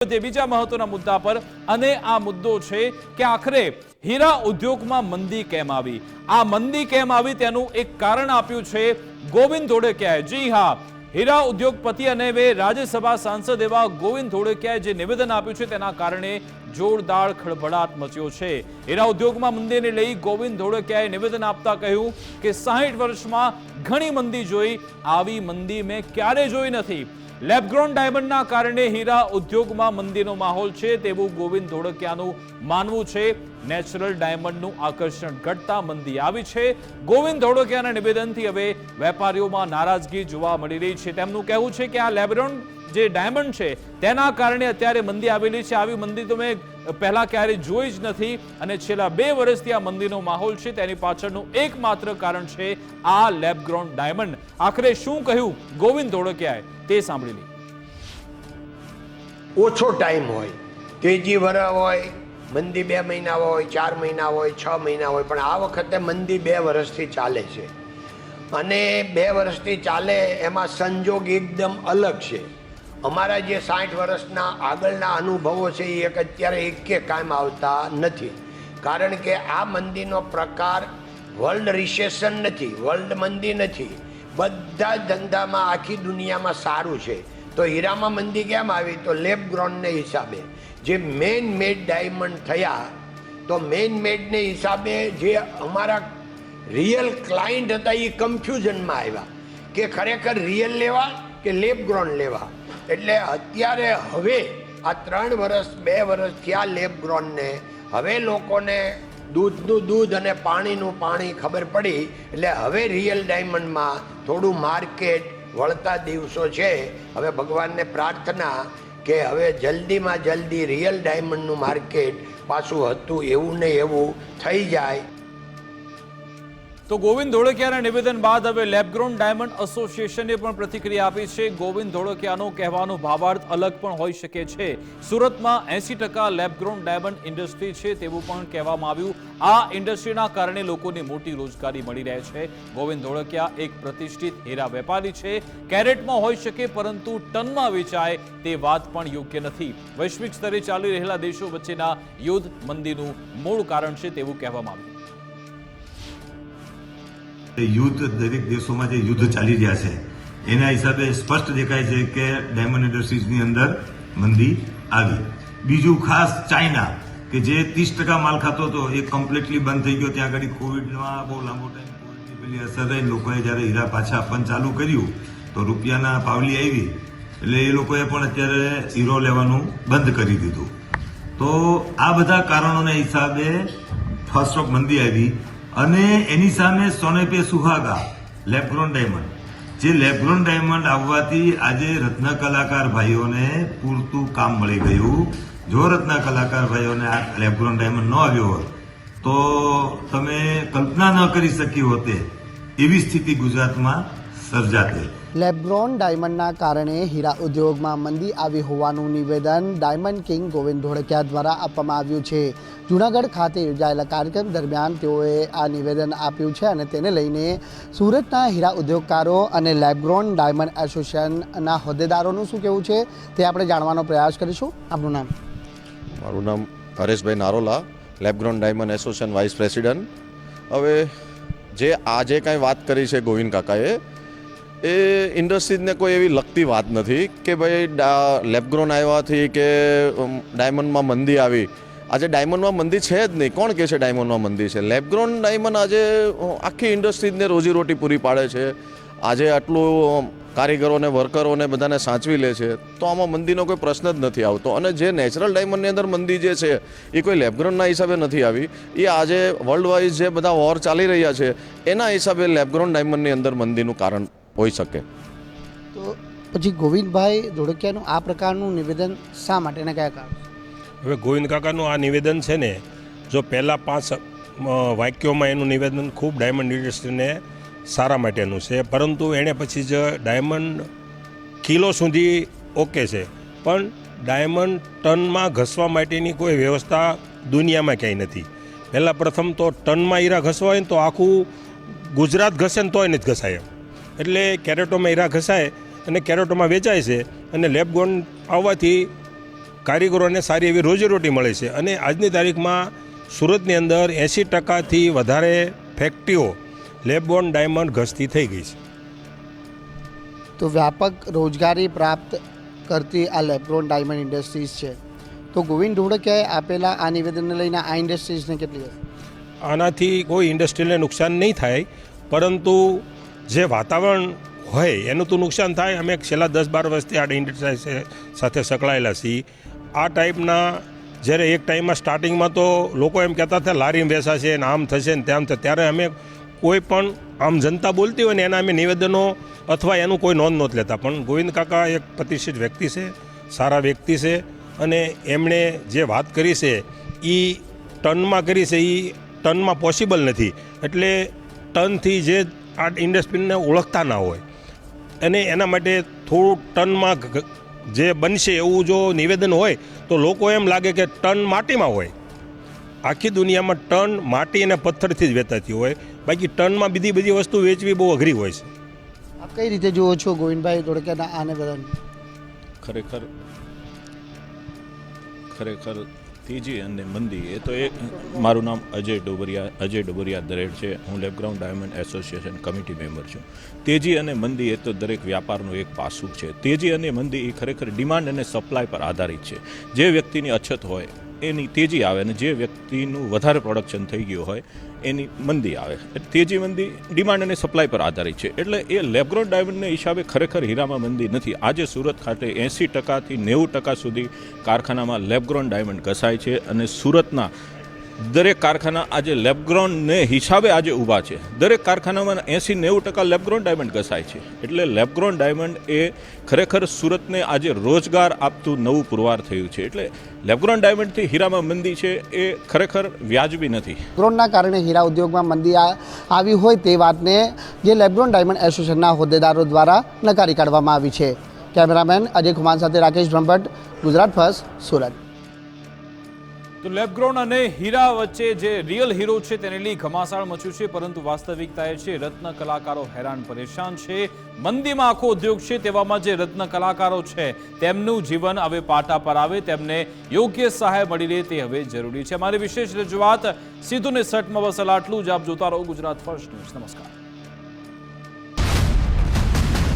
તે બીજા મહત્વના મુદ્દા પર અને આ મુદ્દો છે કે આખરે હીરા ઉદ્યોગમાં મંદી કેમ આવી? આ મંદી કેમ આવી તેનું એક કારણ આપ્યું છે ગોવિંદ ધોળકિયાએ. જી હા, હીરા ઉદ્યોગપતિ અને વે રાજ્યસભા સાંસદ એવા ગોવિંદ ધોળકિયાએ જે નિવેદન આપ્યું છે તેના કારણે જોરદાર ખળભળાટ મચ્યો છે. હીરા ઉદ્યોગમાં મંદીને લઈ ગોવિંદ ધોળકિયાએ નિવેદન આપતા કહ્યું કે સાહીઠ વર્ષમાં ઘણી મંદી જોઈ, આવી મંદી મેં ક્યારે જોઈ નથી. લેબગ્રોન ડાયમંડના કારણે હીરા ઉદ્યોગમાં મંદીનો માહોલ છે તેવું ગોવિંદ ધોળકિયાનું માનવું છે. નેચરલ ડાયમંડનું આકર્ષણ ઘટતા મંદી આવી છે. ગોવિંદ ધોળકિયાના નિવેદનથી હવે વેપારીઓમાં નારાજગી જોવા મળી રહી છે. તેમનું કહેવું છે કે આ લેબગ્રોન જે ડાયમંડ છે તેના કારણે અત્યારે મંદી આવેલી છે. આવી મંદી તો મેં પહેલા ક્યારેય જોઈ જ નથી અને છેલ્લા બે વર્ષથી આ મંદીનો માહોલ છે. તેની પાછળનું એકમાત્ર કારણ છે આ લેબગ્રાઉન્ડ ડાયમંડ. આખરે શું કહ્યું ગોવિંદ ધોળકિયાએ તે સાંભળી લઈ ઓછો ટાઈમ હોય, તેજી વર હોય, મંદી બે મહિના હોય, ચાર મહિના હોય, છ મહિના હોય, પણ આ વખતે મંદી બે વર્ષથી ચાલે છે. અને બે વર્ષથી ચાલે એમાં સંજોગ એકદમ અલગ છે. અમારા જે સાઠ વર્ષના આગળના અનુભવો છે એ એક અત્યારે એકે કામ આવતા નથી. કારણ કે આ મંદીનો પ્રકાર વર્લ્ડ રિસેશન નથી, વર્લ્ડ મંદી નથી. બધા ધંધામાં આખી દુનિયામાં સારું છે. તો હીરામાં મંદી કેમ આવી? તો લેબ ગ્રાઉન્ડને હિસાબે. જે મેન મેડ ડાયમંડ થયા, તો મેન મેડને હિસાબે જે અમારા રિયલ ક્લાયન્ટ હતા એ કન્ફ્યુઝનમાં આવ્યા. કે ખરેખર રિયલ લેવા કે લેબ ગ્રોન લેવા. એટલે અત્યારે હવે આ ત્રણ વર્ષ બે વર્ષ થયા લેબ ગ્રોનને હવે લોકોને દૂધનું દૂધ અને પાણીનું પાણી ખબર પડી. એટલે હવે રિયલ ડાયમંડમાં થોડું માર્કેટ વળતા દિવસો છે. હવે ભગવાનને પ્રાર્થના કે હવે જલ્દીમાં જલ્દી રિયલ ડાયમંડનું માર્કેટ પાછું હતું એવું ને એવું થઈ જાય. તો ગોવિંદ ધોળકિયાના નિવેદન બાદ હવે લેબગ્રોન ડાયમંડ એસોસિએશને પણ પ્રતિક્રિયા આપી છે. ગોવિંદ ધોળકિયાનો કહેવાનો ભાવાર્થ અલગ પણ હોઈ શકે છે. સુરતમાં એસી ટકા લેબગ્રોન ડાયમંડ ઇન્ડસ્ટ્રી છે તેવું પણ કહેવામાં આવ્યું. આ ઇન્ડસ્ટ્રીના કારણે લોકોને મોટી રોજગારી મળી રહે છે. ગોવિંદ ધોળકિયા એક પ્રતિષ્ઠિત હીરા વેપારી છે. કેરેટમાં હોઈ શકે પરંતુ ટનમાં વેચાય તે વાત પણ યોગ્ય નથી. વૈશ્વિક સ્તરે ચાલી રહેલા દેશો વચ્ચેના યુદ્ધ મંદીનું મૂળ કારણ છે તેવું કહેવામાં આવ્યું. યુદ્ધ દરેક દેશોમાં જે યુદ્ધ ચાલી રહ્યા છે, એના હિસાબે સ્પષ્ટ દેખાય છે કે ડાયમંડ ઇન્ડસ્ટ્રીઝની અંદર મંદી આવી. બીજું ખાસ ચાઇના કે જે ત્રીસ ટકા માલ ખાતો હતો, એ કમ્પ્લીટલી બંધ થઈ ગયો. ત્યાં આગળ કોવિડમાં બહુ લાંબો ટાઈમ પેલી અસર રહી લોકોએ જ્યારે હીરા પાછા આપવાનું ચાલુ કર્યું, તો રૂપિયાના પાવલી આવી. એટલે એ લોકોએ પણ અત્યારે હીરો લેવાનું બંધ કરી દીધું. તો આ બધા કારણોના હિસાબે ફર્સ્ટ ઓફ મંદી આવી. અને એની સામે સોનેપે સુહાગા, લેબ્રોન ડાયમંડ. જે લેબ્રોન ડાયમંડ આવવાથી આજે રત્ન કલાકાર ભાઈઓને પૂરતું કામ મળી ગયું. જો રત્ન કલાકાર ભાઈઓને આ લેબ્રોન ડાયમંડ ન આવ્યો હોત, તો તમે કલ્પના ન કરી શકી હોતે. એવી સ્થિતિ ગુજરાતમાં સર્જાતે. લેબ્રોન ડાયમંડના કારણે હીરા ઉદ્યોગમાં મંદી આવી હોવાનું નિવેદન ડાયમંડ કિંગ ગોવિંદ ધોળકિયા દ્વારા આપવામાં આવ્યું છે. જૂનાગઢ ખાતે યોજાયેલા કાર્યક્રમ દરમિયાન તેઓએ આ નિવેદન આપ્યું છે અને તેને લઈને સુરતના હીરા ઉદ્યોગકારો અને લેબ્રોન ડાયમંડ એસોસિએશનના હોદ્દેદારોનું શું કહેવું છે તે આપણે જાણવાનો પ્રયાસ કરીશું. આપનું નામ? મારું નામ Hareshbhai Narola lab grown diamond association vice president. હવે જે આજે કાંઈ વાત કરી છે ગોવિંદ કાકાએ એ ઇન્ડસ્ટ્રીઝને કોઈ એવી લગતી વાત નથી કે ભાઈ લેબગ્રોન આવ્યાથી કે ડાયમંડમાં મંદી આવી. આજે ડાયમંડમાં મંદી છે જ નહીં. કોણ કહે છે ડાયમંડમાં મંદી છે? લેબગ્રોન, ડાયમંડ આજે આખી ઇન્ડસ્ટ્રીઝને રોજીરોટી પૂરી પાડે છે. આજે આટલું કારીગરોને, વર્કરોને બધાને સાચવી લે છે. તો આમાં મંદીનો કોઈ પ્રશ્ન જ નથી આવતો. અને જે નેચરલ ડાયમંડની અંદર મંદી જે છે, એ કોઈ લેબગ્રોનના હિસાબે નથી આવી. એ આજે વર્લ્ડ વાઇઝ જે બધા વોર ચાલી રહ્યા છે, એના હિસાબે લેબગ્રોન, ડાયમંડની અંદર મંદીનું કારણ હોઈ શકે. તો પછી ગોવિંદભાઈ ધોળકિયાનું આ પ્રકારનું નિવેદન શા માટે કયા કારણ? હવે ગોવિંદ કાકાનું આ નિવેદન છે ને જો પહેલાં પાંચ વાક્યોમાં એનું નિવેદન ખૂબ ડાયમંડ ઇન્ડસ્ટ્રીને સારા માટેનું છે. પરંતુ એણે પછી જ ડાયમંડ કિલો સુધી ઓકે છે. પણ ડાયમંડ ટનમાં ઘસવા માટેની કોઈ વ્યવસ્થા દુનિયામાં ક્યાંય નથી. પહેલાં પ્રથમ તો ટનમાં હીરા ઘસવા હોય ને તો આખું ગુજરાત ઘસે ને તોય નથી ઘસાય એમ. એટલે કેરેટોમાં હીરા ઘસાય અને કેરેટોમાં વેચાય છે અને લેબગોન આવવાથી કારીગરોને સારી એવી રોજીરોટી મળે છે. અને આજની તારીખમાં સુરતની અંદર એંસી ટકાથી વધારે ફેક્ટરીઓ લેબોન ડાયમંડ ઘસતી થઈ ગઈ છે. તો વ્યાપક રોજગારી પ્રાપ્ત કરતી આ લેબ્રોન ડાયમંડ ઇન્ડસ્ટ્રીઝ છે. તો ગોવિંદ ધોળકિયાએ આપેલા આ નિવેદનને લઈને આ ઇન્ડસ્ટ્રીઝને કેટલી આનાથી કોઈ ઇન્ડસ્ટ્રીને નુકસાન નહીં થાય પરંતુ જે વાતાવરણ હોય એનું તો નુકસાન થાય. અમે છેલ્લા દસ બાર વર્ષથી આ ઇન્ડસ્ટ્રી સાથે સંકળાયેલા છીએ. આ ટાઈપના જ્યારે એક ટાઈમમાં સ્ટાર્ટિંગમાં તો લોકો એમ કહેતા હતા લારી વેચાશે ને આમ થશે ને તેમ થશે. ત્યારે અમે કોઈ પણ આમ જનતા બોલતી હોય ને એના અમે નિવેદનો અથવા એનું કોઈ નોંધ નહોત લેતા. પણ ગોવિંદ કાકા એક પ્રતિષ્ઠિત વ્યક્તિ છે, સારા વ્યક્તિ છે અને એમણે જે વાત કરી છે એ ટનમાં કરી છે એ ટનમાં પોસિબલ નથી. એટલે ટનથી જે આ ઇન્ડસ્ટ્રીને ઓળખતા ના હોય. અને એના માટે થોડું ટનમાં જે બનશે એવું જો નિવેદન હોય તો લોકો એમ લાગે કે ટન માટીમાં હોય. આખી દુનિયામાં ટન માટી અને પથ્થરથી જ વેચાતી હોય. બાકી ટનમાં બીજી બધી વસ્તુ વેચવી બહુ અઘરી હોય છે. આપ કઈ રીતે જુઓ છો ગોવિંદભાઈ ધોળકિયાના આને નિવેદન? ખરેખર ખરેખર તેજી અને મંદી, એ તો એ, મારું નામ અજય ડોબરિયા અજય ડોબરિયા દરેડ છે. હું lab grown diamond association committee member છું. તેજી અને મંદી, એ તો દરેક વ્યાપારનું એક પાસું છે. તેજી અને મંદી, એ ખરેખર ડિમાન્ડ અને સપ્લાય પર આધારિત છે. જે વ્યક્તિની અછત હોય, એની તેજી આવે અને જે વ્યક્તિનું વધારે પ્રોડક્શન થઈ ગયું હોય એની મંદી આવે તેજી મંદી ડિમાન્ડ અને સપ્લાય પર આધારિત છે. એટલે એ લેબગ્રોન ડાયમંડને હિસાબે ખરેખર હીરામાં મંદી નથી. આજે સુરત ખાતે એંસી ટકાથી નેવું ટકા સુધી કારખાનામાં લેબગ્રોન ડાયમંડ ઘસાય છે અને સુરતના દરેક કારખાના આજે લેબગ્રોનને હિસાબે આજે ઊભા છે. દરેક કારખાનામાં એંસી નેવું ટકા લેબગ્રોન ડાયમંડ ઘસાય છે. એટલે લેબગ્રોન ડાયમંડ એ ખરેખર સુરતને આજે રોજગાર આપતું નવું પુરવાર થયું છે. એટલે લેબગ્રોન ડાયમંડથી હીરામાં મંદી છે એ ખરેખર વ્યાજબી નથી. લેબ્રોનના કારણે હીરા ઉદ્યોગમાં મંદી આવી હોય તે વાતને જે લેબગ્રોન ડાયમંડ એસોસિએશનના હોદ્દેદારો દ્વારા નકારી કાઢવામાં આવી છે. કેમેરામેન અજય કુમાર સાથે રાકેશ બ્રહ્મભટ્ટ, ગુજરાત ફર્સ્ટ, સુરત. તો લેબગ્રોન અને હીરા વચ્ચે જે રિયલ હીરો છે તેને લઈ ઘમાસાણ મચ્યું છે, પરંતુ વાસ્તવિકતા એ છે, રત્ન કલાકારો હેરાન પરેશાન છે. મંદીમાં આખો ઉદ્યોગ છે તેવામાં જે રત્ન કલાકારો છે, તેમનું જીવન હવે પાટા પર આવે, તેમને યોગ્ય સહાય મળી રહે તે હવે જરૂરી છે. મારી વિશેષ રજૂઆત સીધું ને સટમાં બસ આટલું જ આપ જોતા રહો ગુજરાત ફર્સ્ટ ન્યૂઝ. નમસ્કાર.